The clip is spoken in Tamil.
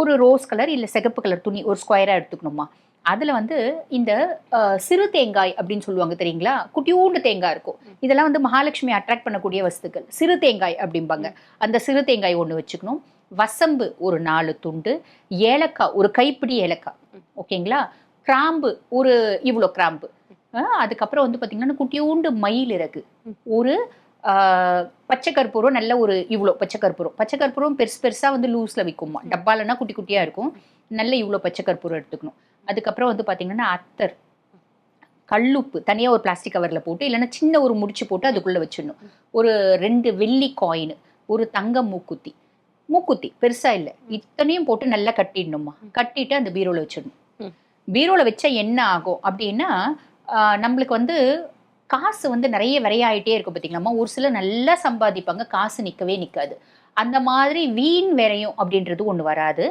ஒரு ரோஸ் கலர் இல்லை சிகப்பு கலர் துணி ஒரு ஸ்கொயராக எடுத்துக்கணுமா? அதில் வந்து இந்த சிறு தேங்காய் அப்படின்னு சொல்லுவாங்க தெரியுங்களா? குட்டியூண்டு தேங்காய் இருக்கும். இதெல்லாம் வந்து மகாலட்சுமி அட்ராக்ட் பண்ணக்கூடிய வஸ்துக்கள். சிறு தேங்காய் அப்படிம்பாங்க. அந்த சிறு தேங்காய் ஒன்று வச்சுக்கணும். வசம்பு ஒரு நாலு துண்டு. ஏலக்காய் ஒரு கைப்பிடி ஏலக்காய். ஓகேங்களா? கிராம்பு ஒரு இவ்வளோ கிராம்பு. அதுக்கப்புறம் வந்து பார்த்தீங்கன்னா குட்டியூண்டு மயில் இறகு. ஒரு பச்சை கற்பூரம் நல்ல ஒரு இவ்வளோ பச்சை கற்பூரம் பச்சை கற்பூரம் பெருசு பெருசாக வந்து லூஸில் விற்குமா டப்பாலனா குட்டி குட்டியாக இருக்கும். நல்ல இவ்வளோ பச்சை கற்பூரம் எடுத்துக்கணும். அதுக்கப்புறம் வந்து பார்த்தீங்கன்னா அத்தர். கல்லுப்பு. தனியாக ஒரு பிளாஸ்டிக் கவரில் போட்டு இல்லைன்னா சின்ன ஒரு முடிச்சு போட்டு அதுக்குள்ளே வச்சிடணும். ஒரு ரெண்டு வெள்ளி காயின் ஒரு தங்க மூக்குத்தி. மூக்குத்தி பெருசா இல்லை. இத்தனையும் போட்டு நல்லா கட்டிடணுமா கட்டிட்டு அந்த பீரோல வச்சிடணும். ம். பீரோல வச்சா என்ன ஆகும் அப்படின்னா நம்மளுக்கு வந்து காசு வந்து நிறைய விரையாயிட்டே இருக்கும் பார்த்தீங்களா ஒரு சிலர் நல்லா சம்பாதிப்பாங்க காசு நிற்கவே நிற்காது அந்த மாதிரி வீண் விரையும் அப்படின்றது ஒன்று வராது.